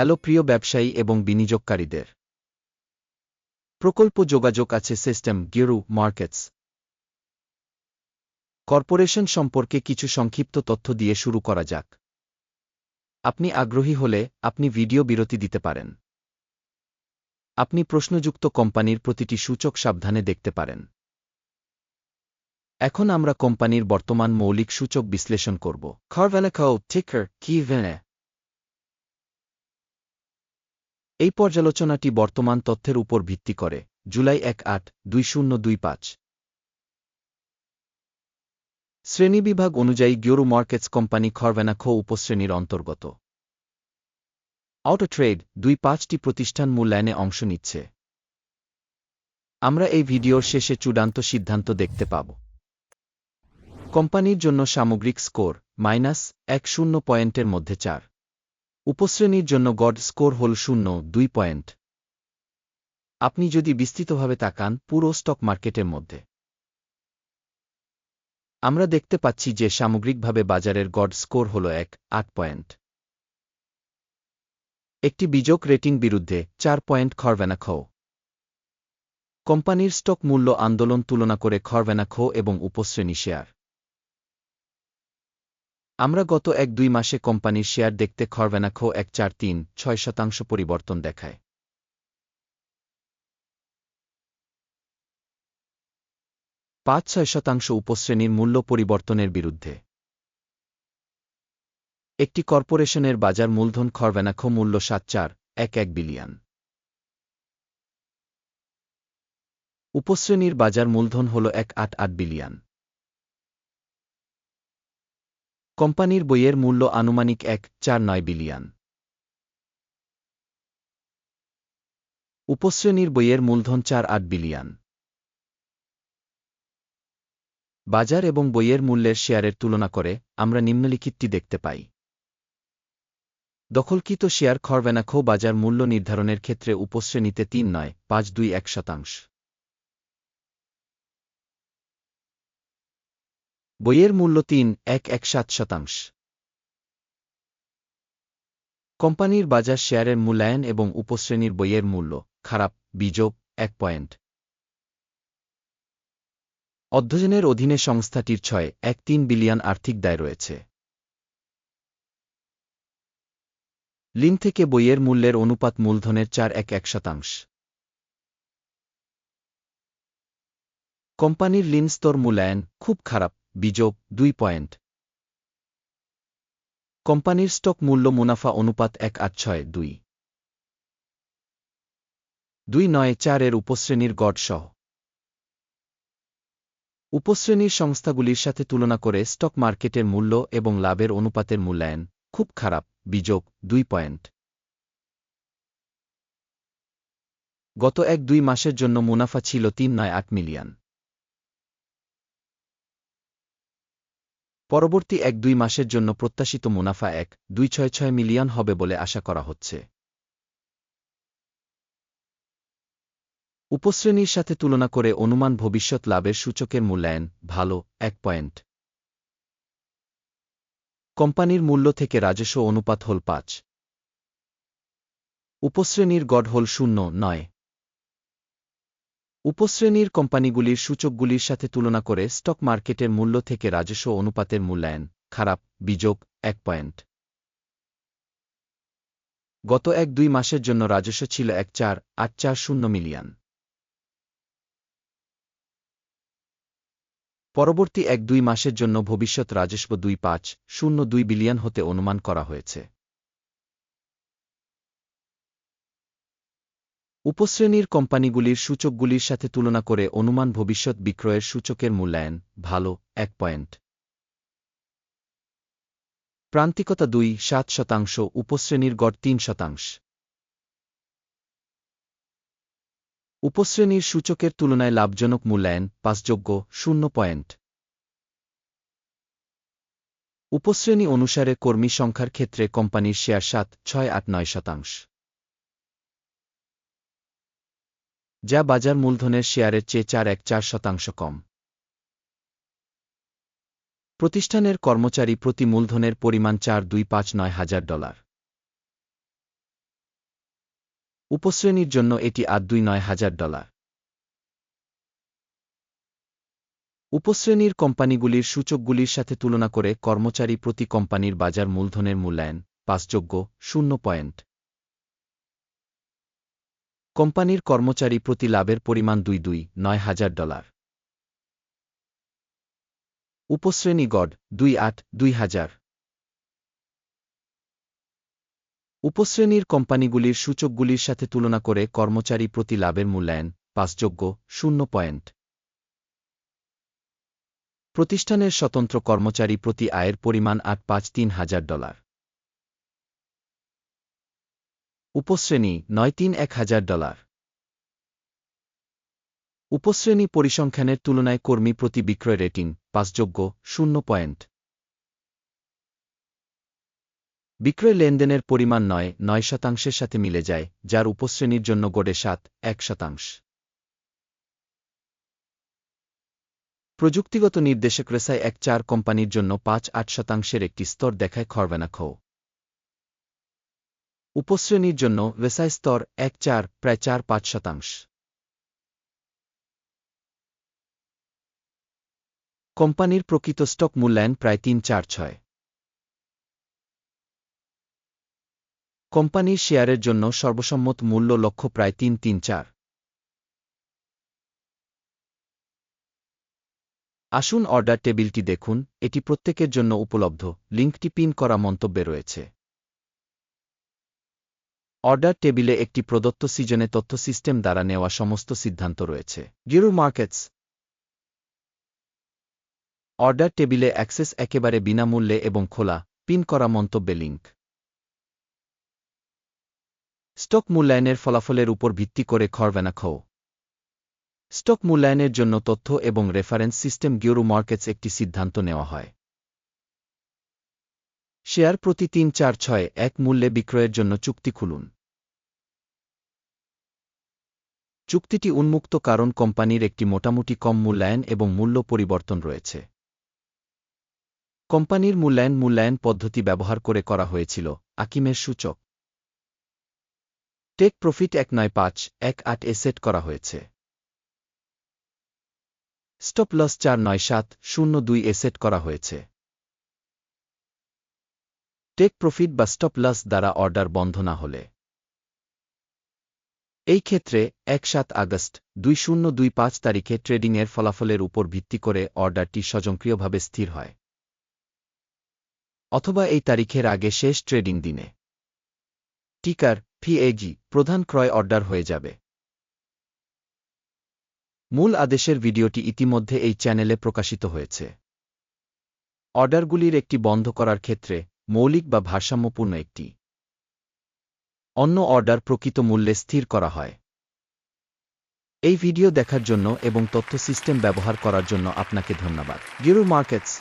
Hello প্রিয় ব্যবসায়ী এবং বিনিয়োগকারীদের। প্রকল্প যোগাযোগ আছে সিস্টেম, গিরু, মার্কেটস। কর্পোরেশন সম্পর্কে কিছু সংক্ষিপ্ত তথ্য দিয়ে শুরু করা যাক। আপনি আগ্রহী হলে আপনি ভিডিও বিরতি দিতে পারেন। আপনি প্রশ্নযুক্ত কোম্পানির প্রতিটি সূচক সাবধানে দেখতে পারেন। এখন আমরা কোম্পানির বর্তমান মৌলিক সূচক বিশ্লেষণ করব। খরভেলেখাও টিকার কি ভেনে এই পর্যালোচনাটি বর্তমান তথ্যের উপর ভিত্তি করে, জুলাই এক আট দুই শূন্য দুই পাঁচ। শ্রেণীবিভাগ অনুযায়ী গিওরু মার্কেটস কোম্পানি খরভেনাখো উপশ্রেণীর অন্তর্গত। আউটো ট্রেড দুই পাঁচটি প্রতিষ্ঠান মূল্যায়নে অংশ নিচ্ছে। আমরা এই ভিডিওর শেষে চূড়ান্ত সিদ্ধান্ত দেখতে পাব। কোম্পানির জন্য সামগ্রিক স্কোর মাইনাস এক শূন্য পয়েন্টের মধ্যে চার। উপশ্রেণীর জন্য গড স্কোর হল শূন্য, দুই পয়েন্ট। আপনি যদি বিস্তৃতভাবে তাকান পুরো স্টক মার্কেটের মধ্যে। আমরা দেখতে পাচ্ছি যে সামগ্রিকভাবে বাজারের গড স্কোর হল এক, আট পয়েন্ট। একটি বিযোগ রেটিং বিরুদ্ধে চার পয়েন্ট খরভেনাখো কোম্পানির স্টক মূল্য আন্দোলন তুলনা করে খরভেনাখো এবং উপশ্রেণী শেয়ার। আমরা গত এক দুই মাসে কোম্পানির শেয়ার দেখতে খরভেনাখো এক চার তিন ছয় শতাংশ পরিবর্তন দেখায়। পাঁচ ছয় শতাংশ উপশ্রেণীর মূল্য পরিবর্তনের বিরুদ্ধে। একটি কর্পোরেশনের বাজার মূলধন খরভেনাখো মূল্য সাত চার, এক এক বিলিয়ন। উপশ্রেণীর বাজার মূলধন হল এক আট আট বিলিয়ন। কোম্পানির বইয়ের মূল্য আনুমানিক এক, চার, নয় বিলিয়ন। উপশ্রেণীর বইয়ের মূলধন চার, আট বিলিয়ন। বাজার এবং বইয়ের মূল্যের শেয়ারের তুলনা করে আমরা নিম্নলিখিতটি দেখতে পাই। দখলকৃত শেয়ার খরভেনাখো বাজার মূল্য নির্ধারণের ক্ষেত্রে উপশ্রেণীতে তিন, নয়, পাঁচ, দুই, এক শতাংশ। বইয়ের মূল্য তিন, এক এক, সাত শতাংশ। কোম্পানির বাজার শেয়ারের মূল্যায়ন এবং উপশ্রেণীর বইয়ের মূল্য, খারাপ বিজোপ এক পয়েন্ট। অধ্যয়নের অধীনে সংস্থাটির ছয়, এক, তিন বিলিয়ন আর্থিক দায় রয়েছে। লিন থেকে বইয়ের মূল্যের অনুপাত মূলধনের চার, এক এক শতাংশ। কোম্পানির লিন স্তর মূল্যায়ন খুব খারাপ বিযোগ দুই পয়েন্ট। কোম্পানির স্টক মূল্য মুনাফা অনুপাত এক আট ছয় দুই। দুই নয় চার এর উপশ্রেণীর গড় সহ। উপশ্রেণীর সংস্থাগুলির সাথে তুলনা করে স্টক মার্কেটের মূল্য এবং লাভের অনুপাতের মূল্যায়ন খুব খারাপ বিযোগ দুই পয়েন্ট। গত এক দুই মাসের জন্য মুনাফা ছিল তিন নয় আট মিলিয়ন। পরবর্তী এক দুই মাসের জন্য প্রত্যাশিত মুনাফা এক দুই ছয় ছয় মিলিয়ন হবে বলে আশা করা হচ্ছে। উপশ্রেণীর সাথে তুলনা করে অনুমান ভবিষ্যৎ লাভের সূচকের মূল্যায়ন ভালো, এক পয়েন্ট। কোম্পানির মূল্য থেকে রাজস্ব অনুপাত হল পাঁচ। উপশ্রেণীর গড় হল শূন্য, নয়। উপশ্রেণীর কোম্পানিগুলির সূচকগুলির সাথে তুলনা করে স্টক মার্কেটের মূল্য থেকে রাজস্ব অনুপাতের মূল্যায়ন খারাপ, বিযোগ, এক পয়েন্ট। গত এক দুই মাসের জন্য রাজস্ব ছিল এক চার, আট চার শূন্য মিলিয়ন। পরবর্তী এক দুই মাসের জন্য ভবিষ্যৎ রাজস্ব দুই পাঁচ, শূন্য দুই বিলিয়ন হতে অনুমান করা হয়েছে। উপশ্রেণীর কোম্পানিগুলির সূচকগুলির সাথে তুলনা করে অনুমান ভবিষ্যৎ বিক্রয়ের সূচকের মূল্যায়ন, ভালো, এক পয়েন্ট। প্রান্তিকতা দুই, সাত শতাংশ, উপশ্রেণীর গড় তিন শতাংশ। উপশ্রেণীর সূচকের তুলনায় লাভজনক মূল্যায়ন পাঁচযোগ্য শূন্য পয়েন্ট। উপশ্রেণী অনুসারে কর্মী সংখ্যার ক্ষেত্রে কোম্পানির শেয়ার সাত, ছয়, আট, নয় শতাংশ। যা বাজার মূলধনের শেয়ারের চেয়ে চার এক চার শতাংশ কম। প্রতিষ্ঠানের কর্মচারী প্রতি মূলধনের পরিমাণ চার দুই পাঁচ নয় হাজার ডলার। উপশ্রেণীর জন্য এটি আট দুই নয় হাজার ডলার। উপশ্রেণীর কোম্পানিগুলির সূচকগুলির সাথে তুলনা করে কর্মচারী প্রতি কোম্পানির বাজার মূলধনের মূল্যায়ন পাঁচযোগ্য, শূন্য পয়েন্ট। কোম্পানির কর্মচারী প্রতি লাভের পরিমাণ দুই দুই, নয় হাজার ডলার। উপশ্রেণী গড়, দুই আট, দুই হাজার। উপশ্রেণীর কোম্পানিগুলির সূচকগুলির সাথে তুলনা করে কর্মচারী প্রতি লাভের মূল্যায়ন পাঁচযোগ্য, শূন্য পয়েন্ট। প্রতিষ্ঠানের স্বতন্ত্র কর্মচারী প্রতি আয়ের পরিমাণ আট পাঁচ তিন হাজার ডলার। উপশ্রেণী নয় তিন এক হাজার ডলার। উপশ্রেণী পরিসংখ্যানের তুলনায় কর্মী প্রতি বিক্রয় রেটিং পাঁচযোগ্য শূন্য পয়েন্ট। বিক্রয় লেনদেনের পরিমাণ নয় নয় শতাংশের সাথে মিলে যায়, যার উপশ্রেণীর জন্য গড়ে সাত, এক শতাংশ। প্রযুক্তিগত নির্দেশক রেসায় এক চার কোম্পানির জন্য পাঁচ, আট শতাংশের একটি স্তর দেখায় খরবেনা উপশ্রেণীর জন্য রেসায় স্তর এক চার, প্রায় চার, পাঁচ শতাংশ। কোম্পানির প্রকৃত স্টক মূল্যায়ন প্রায় তিন, চার, ছয়। কোম্পানির শেয়ারের জন্য সর্বসম্মত মূল্য লক্ষ্য প্রায় তিন তিন, চার। আসুন অর্ডার টেবিলটি দেখুন, এটি প্রত্যেকের জন্য উপলব্ধ। লিঙ্কটি পিন করা মন্তব্যে রয়েছে। অর্ডার টেবিলে একটি প্রদত্ত সিজনে তথ্য সিস্টেম দ্বারা নেওয়া সমস্ত সিদ্ধান্ত রয়েছে। গিরু মার্কেটস। অর্ডার টেবিলে অ্যাক্সেস একেবারে বিনামূল্যে এবং খোলা, পিন করা মন্তব্যে লিঙ্ক স্টক মূল্যায়নের ফলাফলের উপর ভিত্তি করে খরবেনা খৌ স্টক মূল্যায়নের জন্য তথ্য এবং রেফারেন্স সিস্টেম গিউরু মার্কেটস একটি সিদ্ধান্ত নেওয়া হয়। শেয়ার প্রতি তিন চার ছয় এক মূল্যে বিক্রয়ের জন্য চুক্তি খুলুন। চুক্তিটি উন্মুক্ত কারণ কোম্পানির একটি মোটামুটি কম মূল্যায়ন এবং মূল্য পরিবর্তন রয়েছে। কোম্পানির মূল্যায়ন মূল্যায়ন পদ্ধতি ব্যবহার করে করা হয়েছিল, আকিমের সূচক। টেক প্রফিট এক নয় পাঁচ, এক আট এ সেট করা হয়েছে। স্টপ লস চার নয় সাত, শূন্য দুই এ সেট করা হয়েছে। টেক প্রফিট বা স্টপ লস দ্বারা অর্ডার বন্ধ না হলে। এই ক্ষেত্রে এক সাত আগস্ট দুই শূন্য দুই পাঁচ তারিখে ট্রেডিংয়ের ফলাফলের উপর ভিত্তি করে অর্ডারটি স্বয়ংক্রিয়ভাবে স্থির হয়। অথবা এই তারিখের আগে শেষ ট্রেডিং দিনে। টিকার পিএজি প্রধান ক্রয় অর্ডার হয়ে যাবে। মূল আদেশের ভিডিওটি ইতিমধ্যে এই চ্যানেলে প্রকাশিত হয়েছে। অর্ডারগুলির একটি বন্ধ করার ক্ষেত্রে মৌলিক বা ভারসাম্যপূর্ণ একটি। অন্য অর্ডার প্রকৃত মূল্যে স্থির করা হয়। এই ভিডিও দেখার জন্য এবং তথ্য সিস্টেম ব্যবহার করার জন্য আপনাকে ধন্যবাদ। গিরু মার্কেটস